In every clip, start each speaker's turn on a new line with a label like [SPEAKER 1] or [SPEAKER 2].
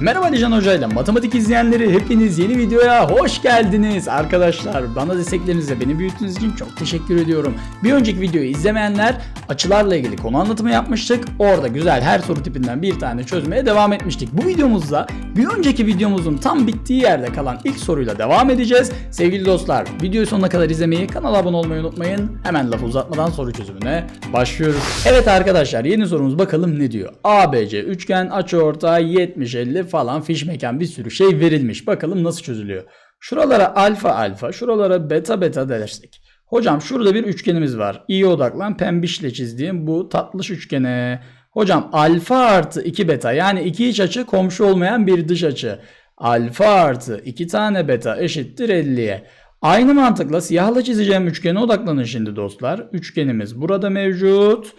[SPEAKER 1] Merhaba Ali Hoca ile matematik izleyenleri hepiniz yeni videoya hoş geldiniz arkadaşlar. Bana desteklerinizle beni büyüttüğünüz için çok teşekkür ediyorum. Bir önceki videoyu izlemeyenler açılarla ilgili konu anlatımı yapmıştık. Orada güzel her soru tipinden bir tane çözmeye devam etmiştik. Bu videomuzda bir önceki videomuzun tam bittiği yerde kalan ilk soruyla devam edeceğiz. Sevgili dostlar videoyu sonuna kadar izlemeyi, kanala abone olmayı unutmayın. Hemen lafı uzatmadan soru çözümüne başlıyoruz. Evet arkadaşlar yeni sorumuz bakalım ne diyor? ABC üçgen açıortay 70-50 falan fiş mekan bir sürü şey verilmiş. Bakalım nasıl çözülüyor. Şuralara alfa alfa, şuralara beta beta dersek. Hocam şurada bir üçgenimiz var. İyi odaklan pembişle çizdiğim bu tatlış üçgene. Hocam alfa artı 2 beta yani iki iç açı komşu olmayan bir dış açı. Alfa artı 2 tane beta eşittir 50'ye. Aynı mantıkla siyahla çizeceğim üçgene odaklanın şimdi dostlar. Üçgenimiz burada mevcut.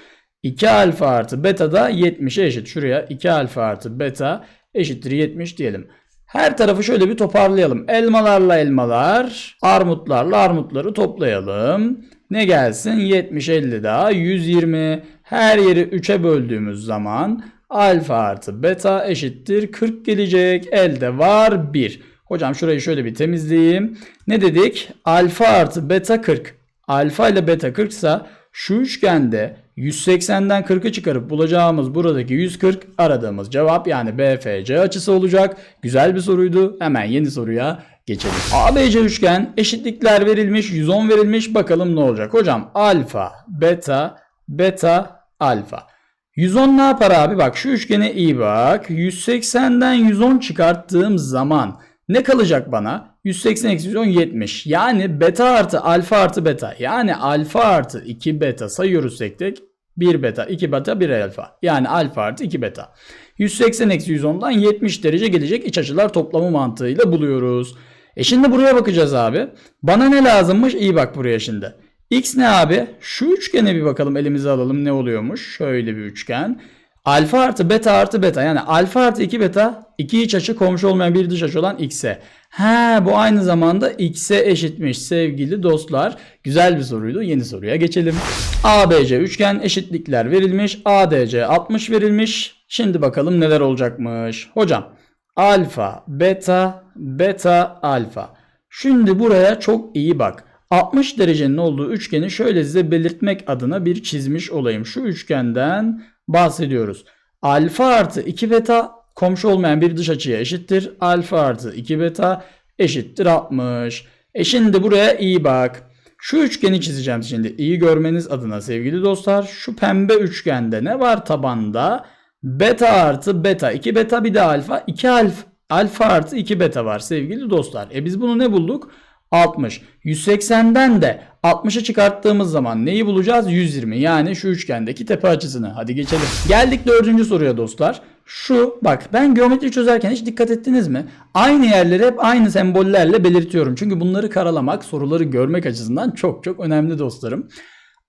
[SPEAKER 1] 2 alfa artı beta da 70'e eşit. Şuraya 2 alfa artı beta eşittir 70 diyelim. Her tarafı şöyle bir toparlayalım. Elmalarla elmalar, armutlarla armutları toplayalım. Ne gelsin? 70, 50 daha 120. Her yeri 3'e böldüğümüz zaman alfa artı beta eşittir 40 gelecek. Elde var 1. Hocam şurayı şöyle bir temizleyeyim. Ne dedik? Alfa artı beta 40. Alfa ile beta 40 ise şu üçgende 180'den 40'ı çıkarıp bulacağımız buradaki 140 aradığımız cevap yani BFC açısı olacak. Güzel bir soruydu. Hemen yeni soruya geçelim. ABC üçgen eşitlikler verilmiş, 110 verilmiş. Bakalım ne olacak? Hocam alfa, beta, beta, alfa. 110 ne yapar abi? Bak şu üçgene iyi bak. 180'den 110 çıkarttığım zaman ne kalacak bana? 180 eksi 110 70. Yani beta artı alfa artı beta. Yani alfa artı 2 beta sayıyoruz tek tek. 1 beta, 2 beta, 1 alfa. Yani alfa artı 2 beta. 180 eksi 110'dan 70 derece gelecek iç açılar toplamı mantığıyla buluyoruz. E şimdi buraya bakacağız abi. Bana ne lazımmış? İyi bak buraya şimdi. X ne abi? Şu üçgene bir bakalım elimize alalım ne oluyormuş. Şöyle bir üçgen. Alfa artı beta artı beta yani alfa artı 2 beta iki iç açı komşu olmayan bir dış açı olan x'e. He bu aynı zamanda x'e eşitmiş sevgili dostlar. Güzel bir soruydu. Yeni soruya geçelim. ABC üçgen eşitlikler verilmiş. ADC 60 verilmiş. Şimdi bakalım neler olacakmış. Hocam alfa, beta, beta, alfa. Şimdi buraya çok iyi bak. 60 derecenin olduğu üçgeni şöyle size belirtmek adına bir çizmiş olayım. Şu üçgenden bahsediyoruz. Alfa artı 2 beta komşu olmayan bir dış açıya eşittir. Alfa artı 2 beta eşittir 60. E şimdi buraya iyi bak. Şu üçgeni çizeceğim şimdi iyi görmeniz adına sevgili dostlar. Şu pembe üçgende ne var tabanda? Beta artı beta 2 beta bir de alfa 2 alfa. Alfa artı 2 beta var sevgili dostlar. E biz bunu ne bulduk? 60. 180'den de 60'ı çıkarttığımız zaman neyi bulacağız? 120. Yani şu üçgendeki tepe açısını. Hadi geçelim. Geldik dördüncü soruya dostlar. Şu bak ben geometri çözerken hiç dikkat ettiniz mi? Aynı yerleri hep aynı sembollerle belirtiyorum. Çünkü bunları karalamak, soruları görmek açısından çok çok önemli dostlarım.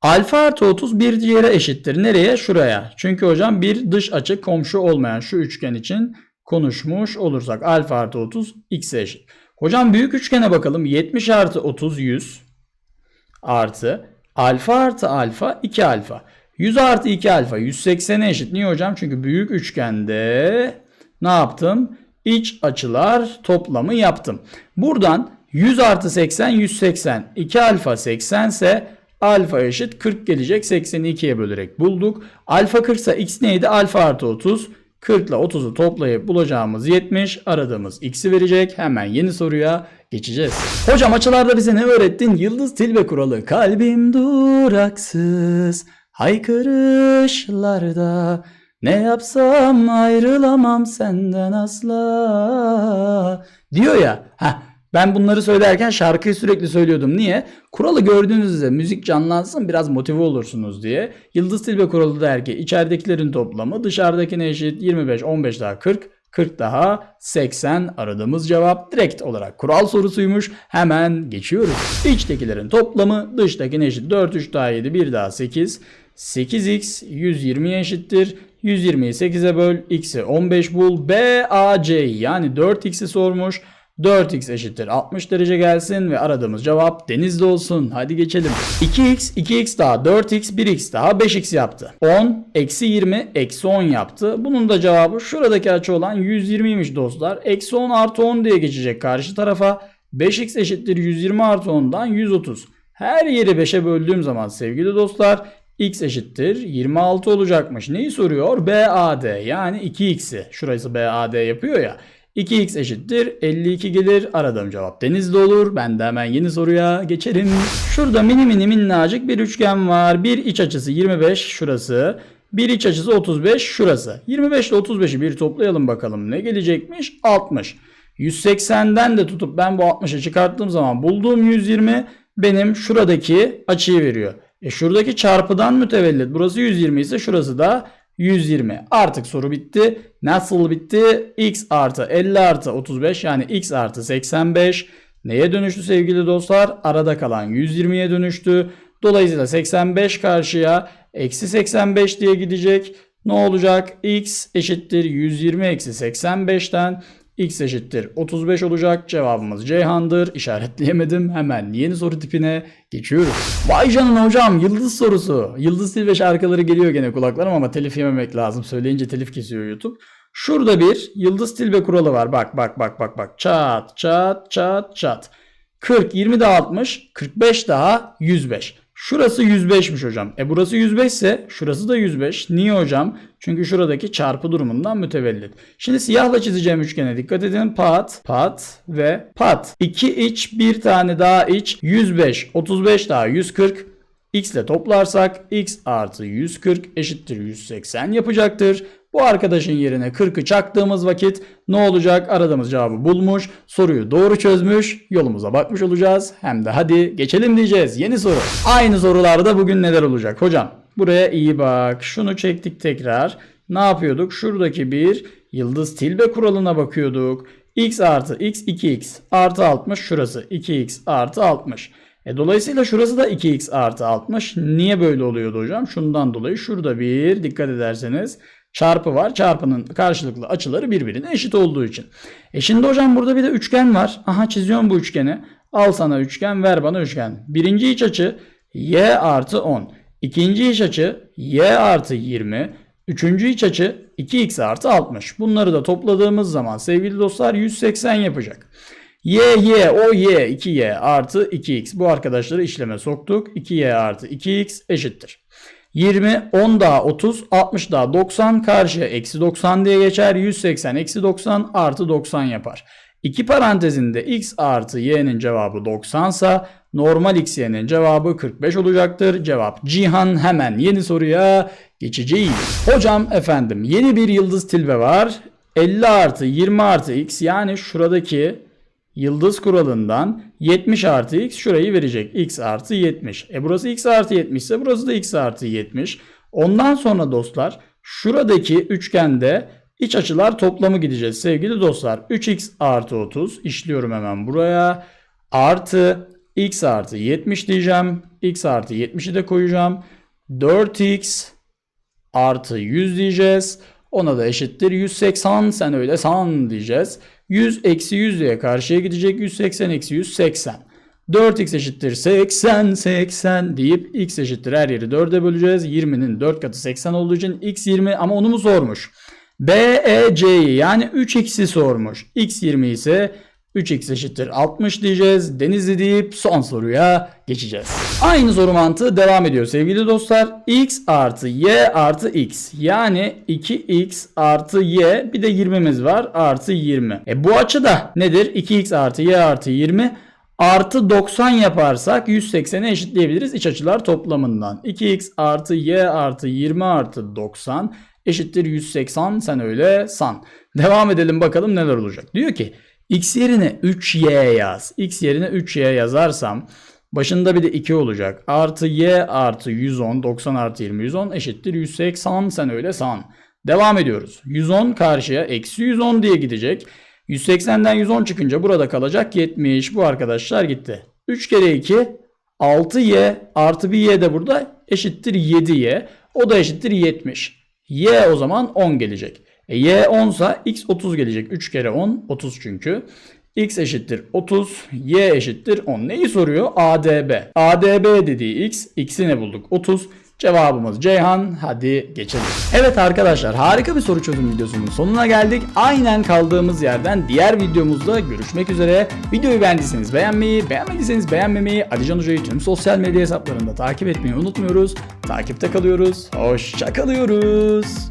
[SPEAKER 1] Alfa artı 30 bir diğere eşittir. Nereye? Şuraya. Çünkü hocam bir dış açı komşu olmayan şu üçgen için konuşmuş olursak alfa artı 30 x'e eşit. Hocam büyük üçgene bakalım. 70 artı 30 100 artı alfa artı alfa 2 alfa. 100 artı 2 alfa 180'e eşit. Niye hocam? Çünkü büyük üçgende ne yaptım? İç açılar toplamı yaptım. Buradan 100 artı 80 180. 2 alfa 80 ise alfa eşit 40 gelecek. 80'i 2'ye bölerek bulduk. Alfa 40 ise x neydi? Alfa artı 30. 40 ile 30'u toplayıp bulacağımız 70 aradığımız x'i verecek. Hemen yeni soruya geçeceğiz. Hocam açılarda bize ne öğrettin? Yıldız tilbe kuralı. Kalbim duraksız haykırışlarda ne yapsam ayrılamam senden asla diyor ya. Heh, ben bunları söylerken şarkıyı sürekli söylüyordum. Niye? Kuralı gördüğünüzde müzik canlansın biraz motive olursunuz diye. Yıldız Tilbe kuralı der ki içeridekilerin toplamı dışarıdakine eşit 25, 15 daha 40, 40 daha 80 aradığımız cevap direkt olarak kural sorusuymuş. Hemen geçiyoruz. İçtekilerin toplamı dıştakine eşit 4, 3 daha 7, 1 daha 8. 8x 120'ye eşittir. 120'yi 8'e böl. X'i 15 bul. B, A, C yani 4x'i sormuş. 4x eşittir 60 derece gelsin ve aradığımız cevap denizli olsun. Hadi geçelim. 2x, 2x daha 4x, 1x daha 5x yaptı. 10, eksi 20, eksi 10 yaptı. Bunun da cevabı şuradaki açı olan 120'ymiş dostlar. Eksi 10 artı 10 diye geçecek karşı tarafa. 5x eşittir 120 artı 10'dan 130. Her yeri 5'e böldüğüm zaman sevgili dostlar x eşittir 26 olacakmış. Neyi soruyor? BAD yani 2x'i. Şurası BAD yapıyor ya. 2x eşittir 52 gelir. Aradığım cevap denizli olur. Ben de hemen yeni soruya geçerim. Şurada mini mini minnacık bir üçgen var. Bir iç açısı 25 şurası. Bir iç açısı 35 şurası. 25 ile 35'i bir toplayalım bakalım. Ne gelecekmiş? 60. 180'den de tutup ben bu 60'ı çıkarttığım zaman bulduğum 120 benim şuradaki açıyı veriyor. E şuradaki çarpıdan mütevellit. Burası 120 ise şurası da 120. Artık soru bitti. Nasıl bitti? x artı 50 artı 35 yani x artı 85 neye dönüştü sevgili dostlar? Arada kalan 120'ye dönüştü. Dolayısıyla 85 karşıya eksi 85 diye gidecek. Ne olacak? x eşittir 120 eksi 85'ten x eşittir 35 olacak. Cevabımız Ceyhan'dır. İşaretleyemedim. Hemen yeni soru tipine geçiyoruz. Vay canına hocam yıldız sorusu. Yıldız Tilbe şarkıları geliyor gene kulaklarım ama telif yememek lazım. Söyleyince telif kesiyor YouTube. Şurada bir yıldız tilbe kuralı var. Bak bak bak bak bak. Çat çat çat çat. 40, 20 daha 60, 45 daha 105. Şurası 105'miş hocam. E burası 105 ise şurası da 105. Niye hocam? Çünkü şuradaki çarpı durumundan mütevellit. Şimdi siyahla çizeceğim üçgene dikkat edin. Pat, pat ve pat. 2 iç, bir tane daha iç. 105, 35 daha 140. X ile toplarsak x artı 140 eşittir 180 yapacaktır. Bu arkadaşın yerine 40'ı çaktığımız vakit ne olacak? Aradığımız cevabı bulmuş, soruyu doğru çözmüş, yolumuza bakmış olacağız. Hem de hadi geçelim diyeceğiz. Yeni soru. Aynı sorularda bugün neler olacak? Hocam buraya iyi bak. Şunu çektik tekrar. Ne yapıyorduk? Şuradaki bir yıldız tilbe kuralına bakıyorduk. x artı x 2x artı 60 şurası 2x artı 60. E dolayısıyla şurası da 2x artı 60. Niye böyle oluyordu hocam? Şundan dolayı şurada bir dikkat ederseniz çarpı var. Çarpının karşılıklı açıları birbirine eşit olduğu için. E şimdi hocam burada bir de üçgen var. Aha çiziyorum bu üçgeni. Al sana üçgen ver bana üçgen. Birinci iç açı y artı 10. İkinci iç açı y artı 20. Üçüncü iç açı 2x artı 60. Bunları da topladığımız zaman sevgili dostlar 180 yapacak. Y, Y, o Y, 2Y artı 2X. Bu arkadaşları işleme soktuk. 2Y artı 2X eşittir. 20, 10 daha 30, 60 daha 90 karşıya eksi 90 diye geçer. 180 eksi 90 artı 90 yapar. İki parantezinde x artı y'nin cevabı 90 sa normal x y'nin cevabı 45 olacaktır. Cevap Cihan hemen yeni soruya geçeceğiz. Hocam efendim yeni bir yıldız tilbe var. 50 artı 20 artı x yani şuradaki yıldız kuralından 70 artı x şurayı verecek. x artı 70. E burası x artı 70 ise burası da x artı 70. Ondan sonra dostlar şuradaki üçgende iç açılar toplamı gideceğiz sevgili dostlar. 3x artı 30 işliyorum hemen buraya. Artı x artı 70 diyeceğim. x artı 70'i de koyacağım. 4x artı 100 diyeceğiz. Ona da eşittir 180 sen öyle san diyeceğiz. 100 eksi 100 diye karşıya gidecek 180 eksi 180. 4x eşittir 80 80 deyip x eşittir her yeri 4'e böleceğiz. 20'nin 4 katı 80 olduğu için x 20 ama onu mu sormuş? B, E, C'yi yani 3x'i sormuş. x 20 ise 3x eşittir 60 diyeceğiz. Denizli deyip son soruya geçeceğiz. Aynı soru mantığı devam ediyor sevgili dostlar. x artı y artı x yani 2x artı y bir de 20'miz var artı 20. E bu açı da nedir? 2x artı y artı 20 artı 90 yaparsak 180'e eşitleyebiliriz iç açılar toplamından. 2x artı y artı 20 artı 90 eşittir 180 sen öyle san. Devam edelim bakalım neler olacak. Diyor ki x yerine 3y yaz. x yerine 3y yazarsam başında bir de 2 olacak. Artı y artı 110 90 artı 20 110 eşittir 180 sen öyle san. Devam ediyoruz. 110 karşıya eksi 110 diye gidecek. 180'den 110 çıkınca burada kalacak 70. Bu arkadaşlar gitti. 3 kere 2 6y artı bir y de burada eşittir 7y. O da eşittir 70. y o zaman 10 gelecek. E, y 10 sa x 30 gelecek. 3 kere 10 30 çünkü. x eşittir 30, y eşittir 10. Neyi soruyor? ADB. ADB dediği x, x'i ne bulduk? 30. Cevabımız Ceyhan. Hadi geçelim. Evet arkadaşlar harika bir soru çözüm videosunun sonuna geldik. Aynen kaldığımız yerden diğer videomuzda görüşmek üzere. Videoyu beğendiyseniz beğenmeyi, beğenmediyseniz beğenmemeyi, Alican Hoca'yı tüm sosyal medya hesaplarında takip etmeyi unutmuyoruz. Takipte kalıyoruz. Hoşça kalıyoruz.